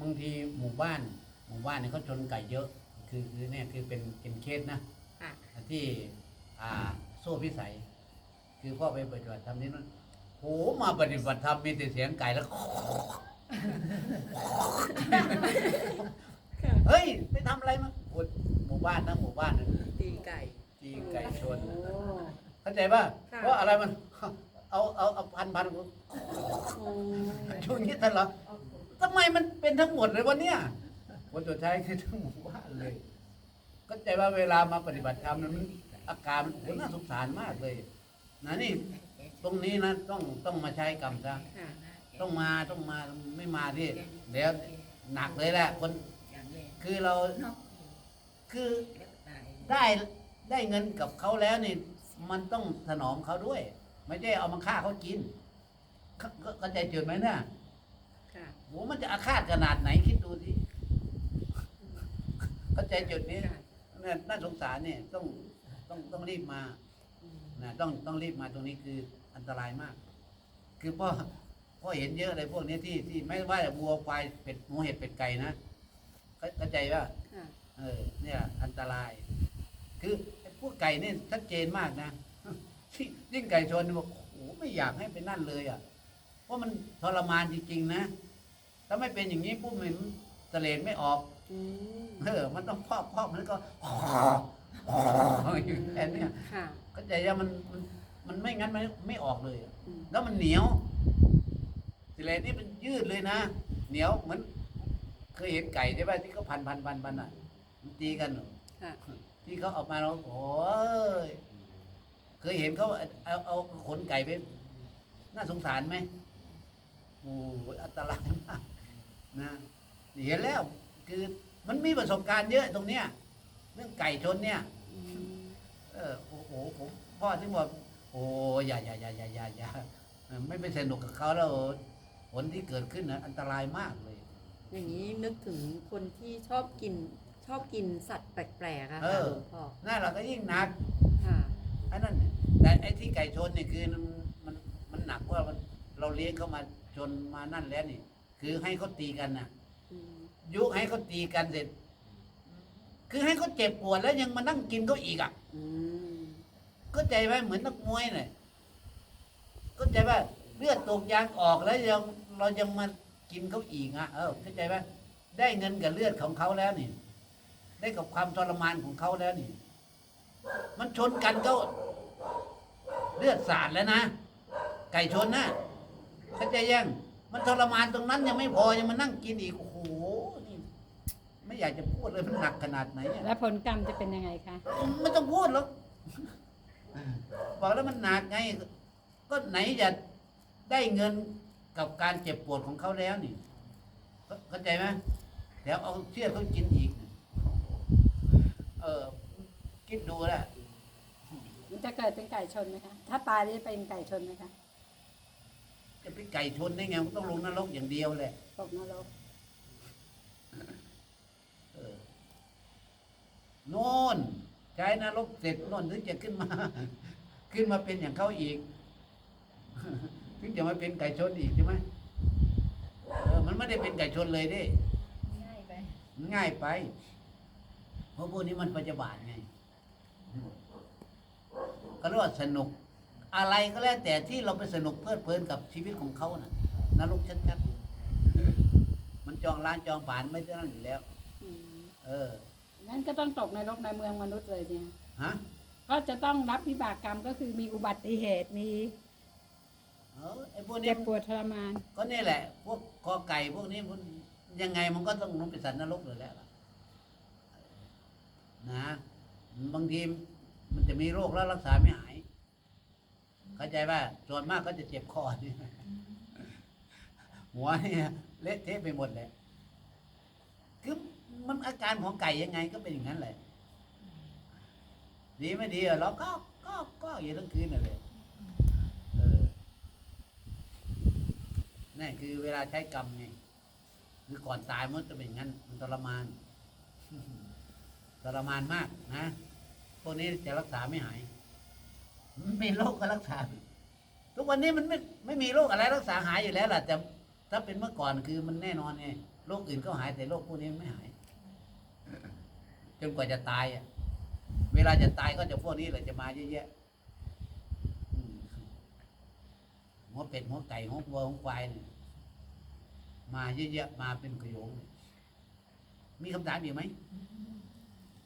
บางทีหมู่บ้าน หมู่บ้านเนี่ยเขาชนไก่เยอะ คือคือเนี่ยคือเป็นเป็นเคสนะค่ะ ที่อ่าโซ่พิสัย คือพ่อไปปฏิบัติธรรมนี่นั่นโหมาปฏิบัติธรรมมีแต่เสียงไก่แล้ว เฮ้ยไปทำอะไรมาโอ้ยหมู่บ้านนะหมู่บ้านนะตีไก่ ตีไก่ชนโอ้เข้าใจป่ะค่ะ เพราะอะไรมัน เอาเอาเอาพันพันช่วงนี้ท่านเหรอ ทำไมมันเป็นทั้งหมดเลยวะเนี่ยคนตัวใช้คือทั้งหมู่บ้านเลยเข้าใจว่าเวลามาปฏิบัติธรรมนั้นมันอาการมันโหน่าสงสารมากเลยนะนี่ตรงนี้นะต้องต้องมาใช้กรรมซะค่ะต้องมาต้องมาไม่มาที่เดี๋ยวหนักเลยแหละคน คือเราคือได้ได้เงินกับเขาแล้วนี่ มันต้องถนอมเขาด้วย ไม่ใช่เอามาฆ่าเขากินเข้าใจจุดไหมเนี่ย โหมันจะอาฆาตขนาดไหนคิดดูสิเข้าใจจุดนี้ค่ะเนี่ยน่าสงสารเนี่ยต้องต้องต้องรีบมาอืมนะต้องต้องรีบมาตรงนี้คืออันตรายมาก คือพ่อพ่อเห็นเยอะเลยพวกนี้ที่ที่ไม่ว่าจะวัวควายเป็ดหมูเห็ดเป็ดไก่นะเข้าเข้าใจว่าค่ะเออ เนี่ย อันตราย คือไอ้พวกไก่เนี่ยชัดเจนมากนะที่ยิ่งไก่ชนบอกโอ้โหไม่อยากให้เป็นนั่นเลยอะ เพราะมันทรมานจริงๆนะ ถ้าไม่เป็นอย่างนี้ปุ๊บมันเสลดไม่ออกอืมเออมันต้องพอกพอกมันก็ อยู่แค่เนี้ยค่ะเข้าใจยังมันมันมันไม่งั้นมันไม่ออกเลยอะอืมแล้วมันเหนียวสิเลนนี่มันยืดเลยนะเหนียวเหมือนเคยเห็นไก่ใช่ไหมที่เขาพันพันพันพันอะมันตีกันเหรอ ค่ะที่เขาเออกมาเราโอ้ยเคยเห็นเขาเอาเอาเอาขนไก่ไป น่าสงสารไหมโอ้ยอันตรายมาก นะเห็นแล้วคือมันมีประสบการณ์เยอะตรงเนี้ยเรื่องไก่ชนเนี่ยอืมเออโอ้โหผมพ่อถึงบอกโอ้อย่าอย่าอย่าอย่าอย่าอย่าเออไม่ไปสนุกกับเขาแล้วผลที่เกิดขึ้นนะอันตรายมากเลย อย่างนี้นึกถึงคนที่ชอบกินชอบกินสัตว์แปลกๆอะเอค่ะอหลวงพ่อน่าเราก็ยิ่งหนักค่ะอันนั้นเนี่ยแต่ไอ้ที่ไก่ชนเนี่ยคือมันมันมันหนักว่ามันเราเลี้ยงเขามาชนมานั่นแล้วนี่ คือให้เขาตีกันน่ะอืมยุให้เขาตีกันเสร็จ คือให้เขาเจ็บปวดแล้วยังมานั่งกินเขาอีกอะอืมเข้าใจไหมเหมือนนักมวยเนี่ยเข้าใจว่าเลือดตกยางออกแล้วยังเรายังมากินเขาอีกอะเออเข้าใจไหมได้เงินกับเลือดของเขาแล้วนี่ ได้กับความทรมานของเขาแล้วนี่ มันชนกันก็เลือดสาดแล้วนะ ไก่ชนนะเข้าใจยัง มันทรมานตรงนั้นยังไม่พอยังมานั่งกินอีกโอ้โหนี่ไม่อยากจะพูดเลยมันหนักขนาดไหนอะแล้วผลกรรมจะเป็นยังไงคะ ไม่ต้องพูดหรอกบอกแล้วมันหนักไง ก็ไหนจะได้เงินกับการเจ็บปวดของเขาแล้วนี่เข้าเข้าใจไหมแถวเอาเชือกเขากินอีก เออคิดดูแหละ มันจะเกิดเป็นไก่ชนไหมคะ ถ้าตายจะเป็นไก่ชนไหมคะจะ ไปไก่ชนได้ไงมันต้องลงนรกอย่างเดียวแหละตกนรกเออโน่นใช้นรกเสร็จโน่นถึงจะขึ้นมา ขึ้นมาเป็นอย่างเขาอีกถึงจะมาเป็นไก่ชนอีกใช่ไหมเออมันไม่ได้เป็นไก่ชนเลยดิง่ายไปมันง่ายไป เพราะพวกนี้มันปัจจุบันไงก็เรียกว่าสนุก อะไรก็แล้วแต่ที่เราไปสนุกเพลิดเพลินกับชีวิตของเขาน่ะนรกชัดๆมันจองร้านจองผ่านไม่ได้นั่นอยู่แล้วอืมเอองั้นก็ต้องตกนรกในเมืองมนุษย์เลยเนี่ยฮะก็จะต้องรับวิบากกรรมก็คือมีอุบัติเหตุมีเออไอ้พวกนี้เจ็บปวดทรมาน ก็นี่แหละ พวกคอไก่พวกนี้มันยังไงมันก็ต้องลงไปสัตว์นรกอยู่แล้วล่ะนะบางทีมันจะมีโรคแล้วรักษาไม่หาย เข้าใจว่าส่วนมากก็จะเจ็บคอนี่หัวเนี่ยเละเทะไปหมดเลยคือมันอาการของไก่ยังไงก็เป็นอย่างนั้นแหละดีไม่ดีเราก็ก็ก็อยู่ทั้งคืนน่ะเลยเออนั่นคือเวลาใช้กรรมไงคือก่อนตายมันจะเป็นอย่างนั้น มันทรมานทรมานมากนะพวกนี้จะรักษาไม่หาย มันมีโรคก็รักษา ทุกวันนี้มันไม่ไม่มีโรคอะไรรักษาหายอยู่แล้วล่ะแต่ถ้าเป็นเมื่อก่อนคือมันแน่นอนไงโรคอื่นก็หายแต่โรคพวกนี้ไม่หาย จนกว่าจะตายอะ เวลาจะตายก็จะพวกนี้แหละจะมาเยอะแยะอืมหัวเป็ดหัวไก่หัววัวหัวควายเนี่ยมาเยอะแยะมาเป็นขโยง มีคำถามอีกไหม